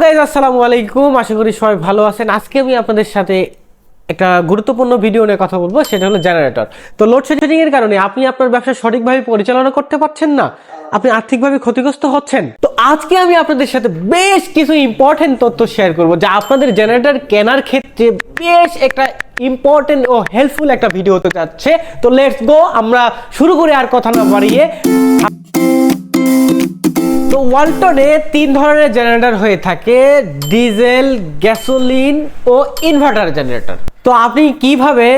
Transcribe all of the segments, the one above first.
Guys আসসালামু আলাইকুম। আশা করি সবাই ভালো আছেন। আজকে আমি আপনাদের সাথে একটা গুরুত্বপূর্ণ ভিডিও নিয়ে কথা বলব, সেটা হলো জেনারেটর তো লোডশেডিং এর কারণে আপনি আপনার ব্যবসা সঠিকভাবে পরিচালনা করতে পারছেন না, আপনি আর্থিকভাবে ক্ষতিগ্রস্ত হচ্ছেন। তো আজকে আমি আপনাদের সাথে বেশ কিছু ইম্পর্টেন্ট তথ্য শেয়ার করব, যা আপনাদের জেনারেটর কেনার ক্ষেত্রে বেশ একটা ইম্পর্টেন্ট ও হেল্পফুল একটা ভিডিও হতে যাচ্ছে। তো লেটস গো আমরা শুরু করে আর কথা না বাড়িয়ে। তো ওয়ালটনে তিন ধরনের জেনারেটর হয়ে থাকে, ডিজেল, গ্যাসোলিন ও ইনভার্টার জেনারেটর। তো আপনি কীভাবে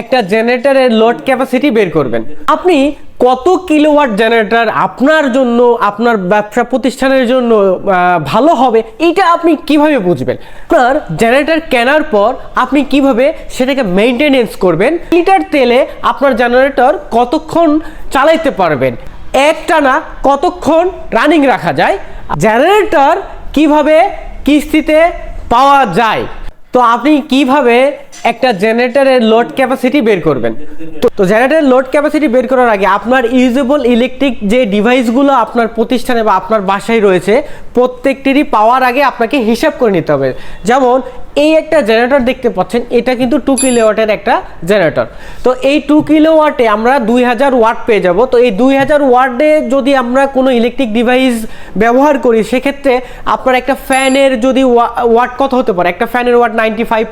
একটা জেনারেটরের লোড ক্যাপাসিটি বের করবেন? আপনি কত কিলোওয়াট জেনারেটর আপনার জন্য, আপনার ব্যবসা প্রতিষ্ঠানের জন্য ভালো হবে এটা আপনি কীভাবে বুঝবেন? আপনার জেনারেটর কেনার পর আপনি কীভাবে সেটাকে মেনটেনেন্স করবেন? লিটার তেলে আপনার জেনারেটর কতক্ষণ চালাইতে পারবেন? একটানা কতক্ষণ রানিং রাখা যায়? জেনারেটর কীভাবে কিস্তিতে পাওয়া যায়? তো আপনি কীভাবে একটা জেনারেটরের লোড ক্যাপাসিটি বের করবেন? তো- জেনারেটরের লোড ক্যাপাসিটি বের করার আগে আপনার ইউজেবল ইলেকট্রিক যে ডিভাইসগুলো আপনার প্রতিষ্ঠানে বা আপনার বাসায় রয়েছে, প্রত্যেকটিরই পাওয়ার আগে আপনাকে হিসাব করে নিতে হবে। যেমন এই একটা জেনারেটর দেখতে পাচ্ছেন, এটা কিন্তু টু কিলোওয়াটের একটা জেনারেটর তো এই টু কিলোওয়াটে আমরা দুই হাজার ওয়াট পেয়ে যাব। তো এই দুই হাজার ওয়াটে যদি আমরা কোনো ইলেকট্রিক ডিভাইস ব্যবহার করি, সেক্ষেত্রে আপনার একটা ফ্যানের যদি ওয়া- ওয়াট কত হতে পারে? একটা ফ্যানের ওয়াট নাইনটি ফাইভ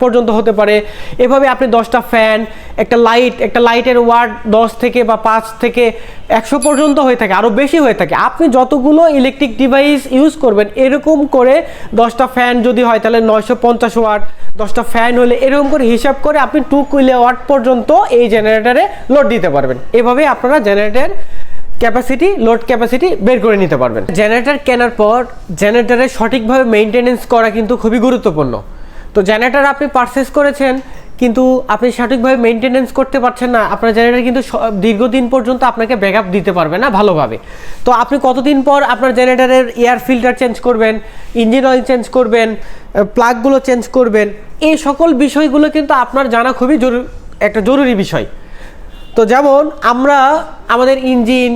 পর্যন্ত হতে পারে। এভাবে আপনি দশটা ফ্যান একটা লাইট একটা লাইটের ওয়াট দশ থেকে বা পাঁচ থেকে একশো পর্যন্ত হয়ে থাকে আরও বেশি হয়ে থাকে। আপনি যতগুলো ইলেকট্রিক ডিভাইস ইউজ করবেন, এরকম করে দশটা ফ্যান যদি হয়, তাহলে নয়শো পঞ্চাশ ওয়াট দশটা ফ্যান হলে এরকম করে হিসাব করে আপনি টু কিলো ওয়াট পর্যন্ত এই জেনারেটরে লোড দিতে পারবেন। এভাবে আপনারা জেনারেটার ক্যাপাসিটি লোড ক্যাপাসিটি বের করে নিতে পারবেন। জেনারেটার কেনার পর জেনারেটরের সঠিকভাবে মেনটেনেন্স করা কিন্তু খুবই গুরুত্বপূর্ণ। তো জেনারেটার আপনি পারচেস করেছেন কিন্তু আপনি সঠিকভাবে মেনটেনেন্স করতে পারছেন না, আপনার জেনারেটর কিন্তু দীর্ঘদিন পর্যন্ত আপনাকে ব্যাকআপ দিতে পারবে না ভালোভাবে। তো আপনি কতদিন পর আপনার জেনারেটরের এয়ার ফিল্টার চেঞ্জ করবেন ইঞ্জিন অয়েল চেঞ্জ করবেন প্লাগগুলো চেঞ্জ করবেন, এই সকল বিষয়গুলো কিন্তু আপনার জানা খুবই জরুরি একটা জরুরি বিষয়। তো যেমন আমরা আমাদের ইঞ্জিন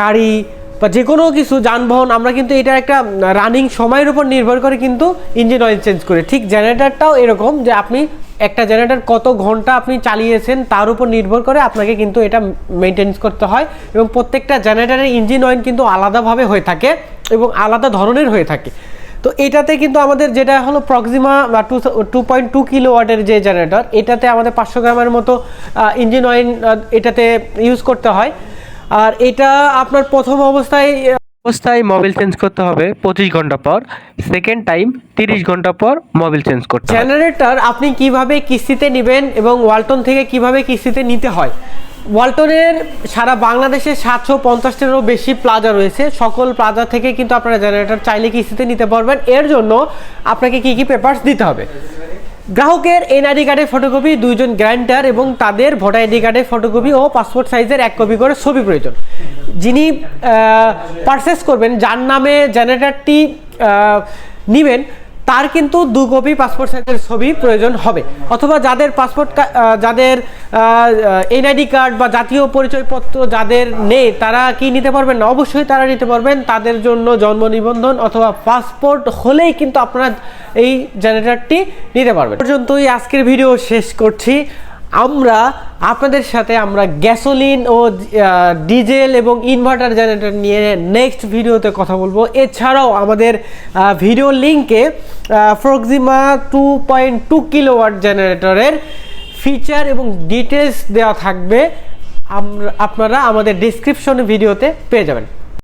গাড়ি বা যে কোনো কিছু, যানবাহন, আমরা কিন্তু এটা একটা রানিং সময়ের উপর নির্ভর করে কিন্তু ইঞ্জিন অয়েল চেঞ্জ করি। ঠিক জেনারেটারটাও এরকম যে আপনি একটা জেনারেটর কত ঘণ্টা আপনি চালিয়েছেন তার উপর নির্ভর করে আপনাকে কিন্তু এটা মেনটেন্স করতে হয় এবং প্রত্যেকটা জেনারেটরের ইঞ্জিন অয়েল কিন্তু আলাদাভাবে হয়ে থাকে এবং আলাদা ধরনের হয়ে থাকে। তো এটাতে কিন্তু আমাদের যেটা হলো প্রক্সিমা বা two two point two kilo ওয়াটের যে জেনারেটর এটাতে আমাদের পাঁচশো গ্রামের মতো ইঞ্জিন অয়েল এটাতে ইউজ করতে হয়। আর এটা আপনার প্রথম অবস্থায় অবস্থায় মোবিল চেঞ্জ করতে হবে পঁচিশ ঘণ্টা পর। সেকেন্ড টাইম তিরিশ ঘণ্টা পর মোবিল চেঞ্জ করতে জেনারেটর আপনি কীভাবে কিস্তিতে নেবেন এবং ওয়ালটন থেকে কীভাবে কিস্তিতে নিতে হয়? ওয়ালটনের সারা বাংলাদেশে সাতশো পঞ্চাশটিরও বেশি প্লাজা রয়েছে। সকল প্লাজা থেকে কিন্তু আপনারা জেনারেটর চাইলে কিস্তিতে নিতে পারবেন। এর জন্য আপনাকে কি কি পেপারস দিতে হবে? গ্রাহকের এনআইডি কার্ডের ফটোকপি দুইজন গ্যারান্টার এবং তাদের ভোটার আইডি কার্ডের ফটোকপি ও পাসপোর্ট সাইজের এক কপি করে ছবি প্রয়োজন। যিনি পারচেস করবেন, যার নামে জেনারেটারটি নেবেন তার কিন্তু দু কপি পাসপোর্ট সাইজের ছবি প্রয়োজন হবে। অথবা যাদের পাসপোর্ট যাদের এনআইডি কার্ড বা জাতীয় পরিচয়পত্র যাদের নেই, তারা কি নিতে পারবেন না? অবশ্যই তারা নিতে পারবেন। তাদের জন্য জন্ম নিবন্ধন অথবা পাসপোর্ট হলেই কিন্তু আপনারা এই জেনারেটরটি নিতে পারবেন। পর্যন্তই আজকের ভিডিও শেষ করছি। আমরা, আপনাদের সাথে আমরা গ্যাসোলিন ও ডিজেল এবং ইনভার্টার জেনারেটর নিয়ে নেক্সট ভিডিওতে কথা বলব। এছাড়াও আমাদের ভিডিও লিঙ্কে Proxima two point two kilowatt জেনারেটরের ফিচার এবং ডিটেলস দেওয়া থাকবে। আমরা, আপনারা আমাদের ডিসক্রিপশন ভিডিওতে পেয়ে যাবেন।